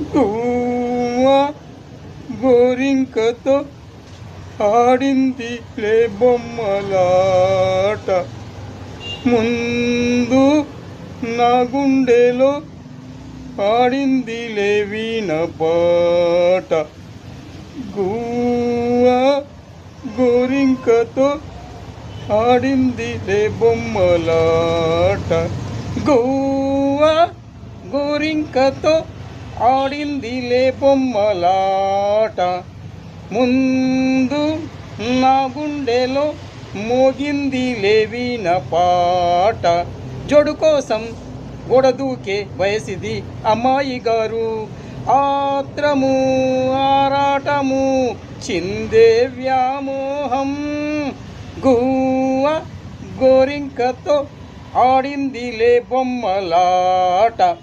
గువ్వ గోరింకతో ఆడింది లే బొమ్మలాట. ముందు నా గుండెలో ఆడింది లే పాట. గూవా గోరింకతో ఆడింది లే బొమ్మలాట. గోవా గోరింకతో ఆడిందిలే బొమ్మలాట. ముందు నా గుండెలో మోగింది లేవిన పాట. జోడు కోసం గొడదూకే వయసిది అమ్మాయి గారు. ఆత్రము ఆరాటము చిందే వ్యామోహం. గువ్వ గోరింకతో ఆడిందిలే బొమ్మలాట.